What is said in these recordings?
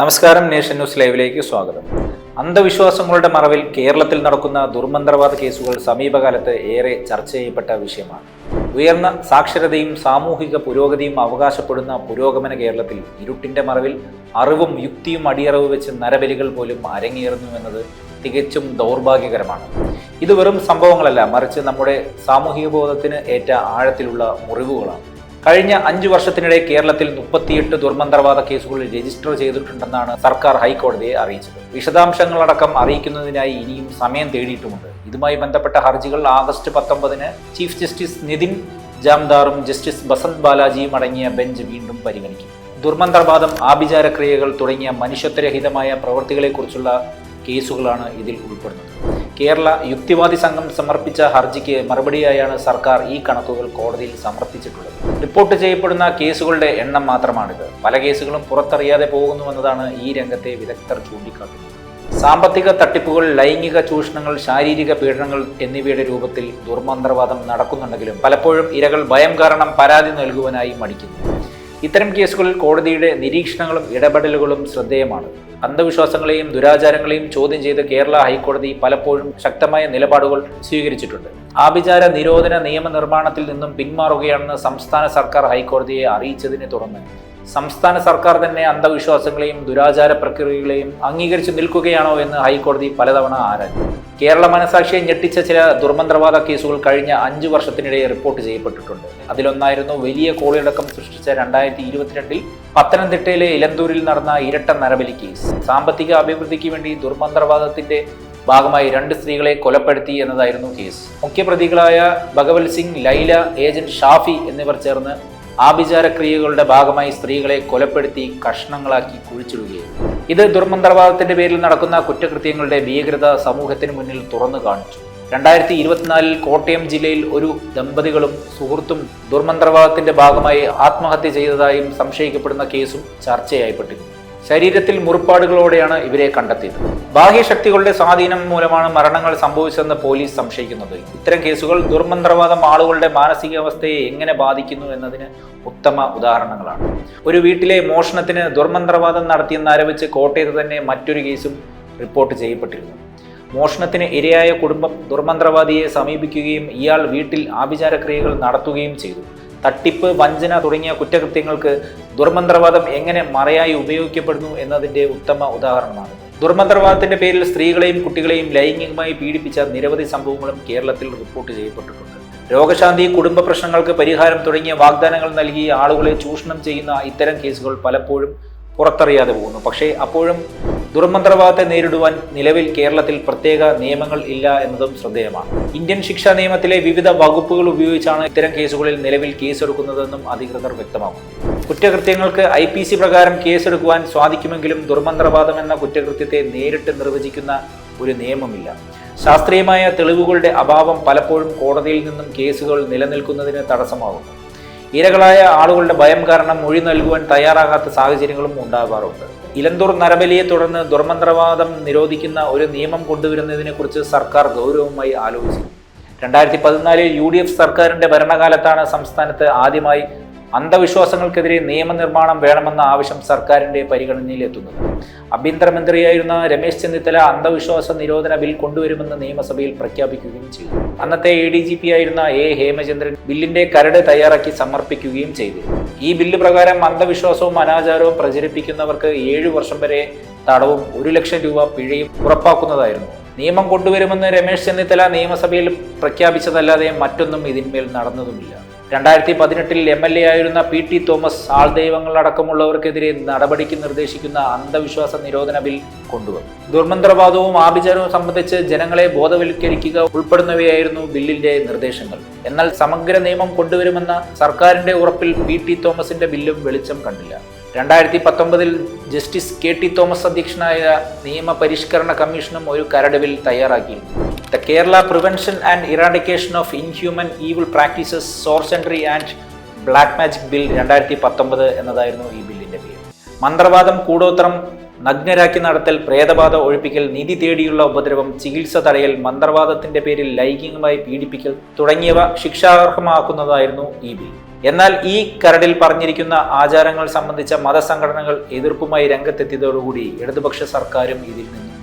നമസ്കാരം nation news ലൈവിലേക്ക് സ്വാഗതം. അന്ധവിശ്വാസങ്ങളുടെ മറവിൽ കേരളത്തിൽ നടക്കുന്ന ദുർമന്ത്രവാദ കേസുകൾ സമീപകാലത്ത് ഏറെ ചർച്ച ചെയ്യപ്പെട്ട വിഷയമാണ്. ഉയർന്ന സാക്ഷരതയും സാമൂഹിക പുരോഗതിയും അവകാശപ്പെടുന്ന പുരോഗമന കേരളത്തിൽ ഇരുട്ടിന്റെ മറവിൽ അറിവും യുക്തിയും അടിയറവ് വെച്ച് നരബലികൾ പോലും അരങ്ങേറുന്നു എന്നത് തികച്ചും ദൗർഭാഗ്യകരമാണ്. ഇത് വെറും സംഭവങ്ങളല്ല മറിച്ച് നമ്മുടെ സാമൂഹിക ബോധത്തിന് ഏറ്റ ആഴത്തിലുള്ള മുറിവുകളാണ്. കഴിഞ്ഞ അഞ്ചു വർഷത്തിനിടെ കേരളത്തിൽ മുപ്പത്തിയെട്ട് ദുർമന്ത്രവാദ കേസുകൾ രജിസ്റ്റർ ചെയ്തിട്ടുണ്ടെന്നാണ് സർക്കാർ ഹൈക്കോടതിയെ അറിയിച്ചത്. വിശദാംശങ്ങളടക്കം അറിയിക്കുന്നതിനായി ഇനിയും സമയം തേടിയിട്ടുമുണ്ട്. ഇതുമായി ബന്ധപ്പെട്ട ഹർജികൾ ആഗസ്റ്റ് പത്തൊമ്പതിന് ചീഫ് ജസ്റ്റിസ് നിതിൻ ജാംദാറും ജസ്റ്റിസ് ബസന്ത് ബാലാജിയും അടങ്ങിയ ബെഞ്ച് വീണ്ടും പരിഗണിക്കും. ദുർമന്ത്രവാദം ആഭിചാരക്രിയകൾ തുടങ്ങിയ മനുഷ്യത്വരഹിതമായ പ്രവൃത്തികളെക്കുറിച്ചുള്ള കേസുകളാണ് ഇതിൽ ഉൾപ്പെടുന്നത്. കേരള യുക്തിവാദി സംഘം സമർപ്പിച്ച ഹർജിക്ക് മറുപടിയായാണ് സർക്കാർ ഈ കണക്കുകൾ കോടതിയിൽ സമർപ്പിച്ചിട്ടുള്ളത്. റിപ്പോർട്ട് ചെയ്യപ്പെടുന്ന കേസുകളുടെ എണ്ണം മാത്രമാണിത്. പല കേസുകളും പുറത്തറിയാതെ പോകുന്നുവെന്നതാണ് ഈ രംഗത്തെ വിദഗ്ധർ ചൂണ്ടിക്കാട്ടുന്നത്. സാമ്പത്തിക തട്ടിപ്പുകൾ ലൈംഗിക ചൂഷണങ്ങൾ ശാരീരിക പീഡനങ്ങൾ എന്നിവയുടെ രൂപത്തിൽ ദുർമന്ത്രവാദം നടക്കുന്നുണ്ടെങ്കിലും പലപ്പോഴും ഇരകൾ ഭയം കാരണം പരാതി നൽകുവാനായി മടിക്കുന്നു. ഇത്തരം കേസുകളിൽ കോടതിയുടെ നിരീക്ഷണങ്ങളും ഇടപെടലുകളും ശ്രദ്ധേയമാണ്. അന്ധവിശ്വാസങ്ങളെയും ദുരാചാരങ്ങളെയും ചോദ്യം ചെയ്ത് കേരള ഹൈക്കോടതി പലപ്പോഴും ശക്തമായ നിലപാടുകൾ സ്വീകരിച്ചിട്ടുണ്ട്. ആഭിചാര നിരോധന നിയമനിർമ്മാണത്തിൽ നിന്നും പിന്മാറുകയാണെന്ന് സംസ്ഥാന സർക്കാർ ഹൈക്കോടതിയെ അറിയിച്ചതിനെ തുടർന്ന് സംസ്ഥാന സർക്കാർ തന്നെ അന്ധവിശ്വാസങ്ങളെയും ദുരാചാര പ്രക്രിയകളെയും അംഗീകരിച്ചു നിൽക്കുകയാണോ എന്ന് ഹൈക്കോടതി പലതവണ ആരാഞ്ഞു. കേരള മനസാക്ഷിയെ ഞെട്ടിച്ച ചില ദുർമന്ത്രവാദ കേസുകൾ കഴിഞ്ഞ അഞ്ചു വർഷത്തിനിടെ റിപ്പോർട്ട് ചെയ്യപ്പെട്ടിട്ടുണ്ട്. അതിലൊന്നായിരുന്നു വലിയ കോളിയടക്കം സൃഷ്ടിച്ച രണ്ടായിരത്തി ഇരുപത്തിരണ്ടിൽ പത്തനംതിട്ടയിലെ ഇലന്തൂരിൽ നടന്ന ഇരട്ട നരബലി കേസ്. സാമ്പത്തിക അഭിവൃദ്ധിക്ക് വേണ്ടി ദുർമന്ത്രവാദത്തിന്റെ ഭാഗമായി രണ്ട് സ്ത്രീകളെ കൊലപ്പെടുത്തി എന്നതായിരുന്നു കേസ്. മുഖ്യപ്രതികളായ ഭഗവത് സിംഗ് ലൈല ഏജന്റ് ഷാഫി എന്നിവർ ചേർന്ന് ആഭിചാരക്രിയകളുടെ ഭാഗമായി സ്ത്രീകളെ കൊലപ്പെടുത്തി കഷ്ണങ്ങളാക്കി കുഴിച്ചിടുകയായിരുന്നു ഇത് ദുർമന്ത്രവാദത്തിന്റെ പേരിൽ നടക്കുന്ന കുറ്റകൃത്യങ്ങളുടെ ഭീകരത സമൂഹത്തിന് മുന്നിൽ തുറന്നു കാണിച്ചു. രണ്ടായിരത്തി ഇരുപത്തിനാലിൽ കോട്ടയം ജില്ലയിൽ ഒരു ദമ്പതികളും സുഹൃത്തും ദുർമന്ത്രവാദത്തിന്റെ ഭാഗമായി ആത്മഹത്യ ചെയ്തതായും സംശയിക്കപ്പെടുന്ന കേസും ചർച്ചയായിപ്പെട്ടിരുന്നു. ശരീരത്തിൽ മുറിപ്പാടുകളോടെയാണ് ഇവരെ കണ്ടെത്തിയത്. ബാഹ്യശക്തികളുടെ സ്വാധീനം മൂലമാണ് മരണങ്ങൾ സംഭവിച്ചതെന്ന് പോലീസ് സംശയിക്കുന്നത്. ഇത്തരം കേസുകൾ ദുർമന്ത്രവാദം ആളുകളുടെ മാനസികാവസ്ഥയെ എങ്ങനെ ബാധിക്കുന്നു എന്നതിന് ഉത്തമ ഉദാഹരണങ്ങളാണ്. ഒരു വീട്ടിലെ മോഷണത്തിന് ദുർമന്ത്രവാദം നടത്തിയെന്നാരോപിച്ച് കോട്ടയത്ത് തന്നെ മറ്റൊരു കേസും റിപ്പോർട്ട് ചെയ്യപ്പെട്ടിരുന്നു. മോഷണത്തിന് ഇരയായ കുടുംബം ദുർമന്ത്രവാദിയെ സമീപിക്കുകയും ഇയാൾ വീട്ടിൽ ആഭിചാരക്രിയകൾ നടത്തുകയും ചെയ്തു. തട്ടിപ്പ് വഞ്ചന തുടങ്ങിയ കുറ്റകൃത്യങ്ങൾക്ക് ദുർമന്ത്രവാദം എങ്ങനെ മറയായി ഉപയോഗിക്കപ്പെടുന്നു എന്നതിന്റെ ഉത്തമ ഉദാഹരണമാണ്. ദുർമന്ത്രവാദത്തിന്റെ പേരിൽ സ്ത്രീകളെയും കുട്ടികളെയും ലൈംഗികമായി പീഡിപ്പിച്ച നിരവധി സംഭവങ്ങളും കേരളത്തിൽ റിപ്പോർട്ട് ചെയ്യപ്പെട്ടിട്ടുണ്ട്. രോഗശാന്തി കുടുംബ പ്രശ്നങ്ങൾക്ക് പരിഹാരം തുടങ്ങിയ വാഗ്ദാനങ്ങൾ നൽകി ആളുകളെ ചൂഷണം ചെയ്യുന്ന ഇത്തരം കേസുകൾ പലപ്പോഴും പുറത്തറിയാതെ പോകുന്നു. പക്ഷേ അപ്പോഴും ദുർമന്ത്രവാദത്തെ നേരിടുവാൻ നിലവിൽ കേരളത്തിൽ പ്രത്യേക നിയമങ്ങൾ ഇല്ല എന്നതും ശ്രദ്ധേയമാണ്. ഇന്ത്യൻ ശിക്ഷാ നിയമത്തിലെ വിവിധ വകുപ്പുകൾ ഉപയോഗിച്ചാണ് ഇത്തരം കേസുകളിൽ നിലവിൽ കേസെടുക്കുന്നതെന്നും അധികൃതർ വ്യക്തമാക്കുന്നു. കുറ്റകൃത്യങ്ങൾക്ക് ഐ പി സി പ്രകാരം കേസെടുക്കുവാൻ സാധിക്കുമെങ്കിലും ദുർമന്ത്രവാദം എന്ന കുറ്റകൃത്യത്തെ നേരിട്ട് നിർവചിക്കുന്ന ഒരു നിയമമില്ല. ശാസ്ത്രീയമായ തെളിവുകളുടെ അഭാവം പലപ്പോഴും കോടതിയിൽ നിന്നും കേസുകൾ നിലനിൽക്കുന്നതിന് തടസ്സമാകുന്നു. ഇരകളായ ആളുകളുടെ ഭയം കാരണം മൊഴി നൽകുവാൻ തയ്യാറാകാത്ത സാഹചര്യങ്ങളും ഉണ്ടാകാറുണ്ട് ഇലന്തൂർ നരബലിയെ തുടർന്ന് ദുർമന്ത്രവാദം നിരോധിക്കുന്ന ഒരു നിയമം കൊണ്ടുവരുന്നതിനെക്കുറിച്ച് സർക്കാർ ഗൗരവമായി ആലോചിച്ചു. രണ്ടായിരത്തി പതിനാലിൽ യു ഡി എഫ് സർക്കാരിന്റെ ഭരണകാലത്താണ് സംസ്ഥാനത്ത് ആദ്യമായി അന്ധവിശ്വാസങ്ങൾക്കെതിരെ നിയമനിർമ്മാണം വേണമെന്ന ആവശ്യം സർക്കാരിന്റെ പരിഗണനയിലെത്തുന്നത്. ആഭ്യന്തരമന്ത്രിയായിരുന്ന രമേശ് ചെന്നിത്തല അന്ധവിശ്വാസ നിരോധന ബിൽ കൊണ്ടുവരുമെന്ന് നിയമസഭയിൽ പ്രഖ്യാപിക്കുകയും ചെയ്തു. അന്നത്തെ എ ഡി ജി പി ആയിരുന്ന എ ഹേമചന്ദ്രൻ ബില്ലിന്റെ കരട് തയ്യാറാക്കി സമർപ്പിക്കുകയും ചെയ്തു. ഈ ബില്ല് പ്രകാരം അന്ധവിശ്വാസവും അനാചാരവും പ്രചരിപ്പിക്കുന്നവർക്ക് ഏഴു വർഷം വരെ തടവും ഒരു ലക്ഷം രൂപ പിഴയും ഉറപ്പാക്കുന്നതായിരുന്നു. നിയമം കൊണ്ടുവരുമെന്ന് രമേശ് ചെന്നിത്തല നിയമസഭയിൽ പ്രഖ്യാപിച്ചതല്ലാതെ മറ്റൊന്നും ഇതിന്മേൽ നടന്നതുമില്ല. രണ്ടായിരത്തി പതിനെട്ടിൽ എം എൽ എ ആയിരുന്ന പി ടി തോമസ് ആൾ ദൈവങ്ങളടക്കമുള്ളവർക്കെതിരെ നടപടിക്ക് നിർദ്ദേശിക്കുന്ന അന്ധവിശ്വാസ നിരോധന ബിൽ കൊണ്ടുവന്നു. ദുർമന്ത്രവാദവും ആഭിചാരവും സംബന്ധിച്ച് ജനങ്ങളെ ബോധവൽക്കരിക്കുക ഉൾപ്പെടുന്നവയായിരുന്നു ബില്ലിന്റെ നിർദ്ദേശങ്ങൾ. എന്നാൽ സമഗ്ര നിയമം കൊണ്ടുവരുമെന്ന സർക്കാരിന്റെ ഉറപ്പിൽ പി ടി തോമസിന്റെ ബില്ലും വെളിച്ചം കണ്ടില്ല. രണ്ടായിരത്തി പത്തൊമ്പതിൽ ജസ്റ്റിസ് കെ ടി തോമസ് അധ്യക്ഷനായ നിയമപരിഷ്കരണ കമ്മീഷനും ഒരു കരട് bill തയ്യാറാക്കിയിരുന്നു. Kerala prevention and eradication of inhuman evil practices sorcery and black magic bill രണ്ടായിരത്തി പത്തൊമ്പത് എന്നതായിരുന്നു ഈ ബില്ലിന്റെ പേര്. മന്ത്രവാദം കൂടോത്രം നഗ്നരാക്കി നടത്തൽ പ്രേതബാധ ഒഴിപ്പിക്കൽ നിധി തേടിയുള്ള ഉപദ്രവം ചികിത്സ തടയൽ മന്ത്രവാദത്തിന്റെ പേരിൽ ലൈംഗികമായി പീഡിപ്പിക്കൽ തുടങ്ങിയവ ശിക്ഷാർഹമാക്കുന്നതായിരുന്നു ഈ ബിൽ. എന്നാൽ ഈ കരടിൽ പറഞ്ഞിരിക്കുന്ന ആചാരങ്ങൾ സംബന്ധിച്ച മതസംഘടനകൾ എതിർപ്പുമായി രംഗത്തെത്തിയതോടുകൂടി ഇടതുപക്ഷ സർക്കാരും ഇതിൽ നിന്നും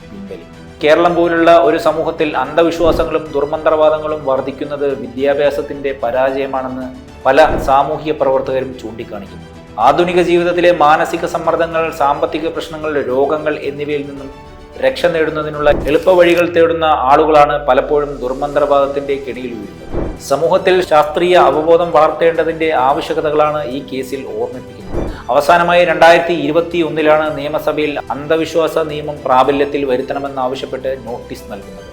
കേരളം പോലുള്ള ഒരു സമൂഹത്തിൽ അന്ധവിശ്വാസങ്ങളും ദുർമന്ത്രവാദങ്ങളും വർദ്ധിക്കുന്നത് വിദ്യാഭ്യാസത്തിന്റെ പരാജയമാണെന്ന് പല സാമൂഹിക പ്രവർത്തകരും ചൂണ്ടിക്കാണിക്കുന്നു. ആധുനിക ജീവിതത്തിലെ മാനസിക സമ്മർദ്ദങ്ങൾ സാമ്പത്തിക പ്രശ്നങ്ങൾ രോഗങ്ങൾ എന്നിവയിൽ നിന്നും രക്ഷ നേടുന്നതിനുള്ള എളുപ്പവഴികൾ തേടുന്ന ആളുകളാണ് പലപ്പോഴും ദുർമന്ത്രവാദത്തിന്റെ കെണിയിൽ വീഴുന്നത്. സമൂഹത്തിൽ ശാസ്ത്രീയ അവബോധം വളർത്തേണ്ടതിന്റെ ആവശ്യകതകളാണ് ഈ കേസിൽ ഓർമ്മിപ്പിക്കുന്നത്. അവസാനമായി രണ്ടായിരത്തി ഇരുപത്തി ഒന്നിലാണ് നിയമസഭയിൽ അന്ധവിശ്വാസ നിയമം പ്രാബല്യത്തിൽ വരുത്തണമെന്നാവശ്യപ്പെട്ട് നോട്ടീസ് നൽകുന്നത്.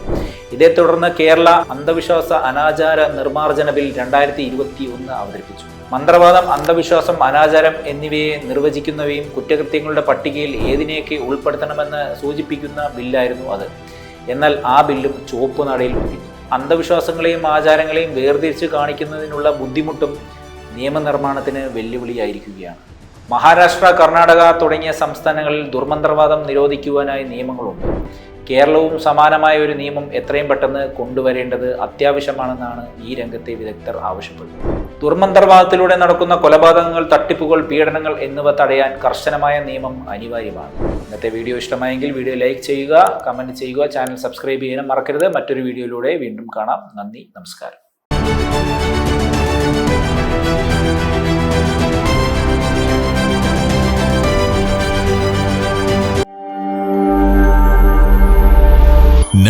ഇതേ തുടർന്ന് കേരള അന്ധവിശ്വാസ അനാചാര നിർമ്മാർജന ബിൽ രണ്ടായിരത്തി ഇരുപത്തി ഒന്ന് അവതരിപ്പിച്ചു. മന്ത്രവാദം അന്ധവിശ്വാസം അനാചാരം എന്നിവയെ നിർവചിക്കുന്നവയും കുറ്റകൃത്യങ്ങളുടെ പട്ടികയിൽ ഏതിനെയൊക്കെ ഉൾപ്പെടുത്തണമെന്ന് സൂചിപ്പിക്കുന്ന ബില്ലായിരുന്നു അത്. എന്നാൽ ആ ബില്ലും ചുവപ്പ് നടയിൽ ഒഴിഞ്ഞു അന്ധവിശ്വാസങ്ങളെയും ആചാരങ്ങളെയും വേർതിരിച്ച് കാണിക്കുന്നതിനുള്ള ബുദ്ധിമുട്ടും നിയമനിർമ്മാണത്തിന് വെല്ലുവിളിയായിരിക്കുകയാണ്. മഹാരാഷ്ട്ര കർണാടക തുടങ്ങിയ സംസ്ഥാനങ്ങളിൽ ദുർമന്ത്രവാദം നിരോധിക്കുവാനായി നിയമങ്ങളുണ്ട്. കേരളവും സമാനമായ ഒരു നിയമം എത്രയും പെട്ടെന്ന് കൊണ്ടുവരേണ്ടത് അത്യാവശ്യമാണെന്നാണ് ഈ രംഗത്തെ വിദഗ്ധർ ആവശ്യപ്പെടുന്നത്. ദുർമന്ത്രവാദത്തിലൂടെ നടക്കുന്ന കൊലപാതകങ്ങൾ തട്ടിപ്പുകൾ പീഡനങ്ങൾ എന്നിവ തടയാൻ കർശനമായ നിയമം അനിവാര്യമാണ്. ഇന്നത്തെ വീഡിയോ ഇഷ്ടമായെങ്കിൽ വീഡിയോ ലൈക്ക് ചെയ്യുക കമന്റ് ചെയ്യുക ചാനൽ സബ്സ്ക്രൈബ് ചെയ്യാനും മറക്കരുത്. മറ്റൊരു വീഡിയോയിലൂടെ വീണ്ടും കാണാം. നന്ദി നമസ്കാരം.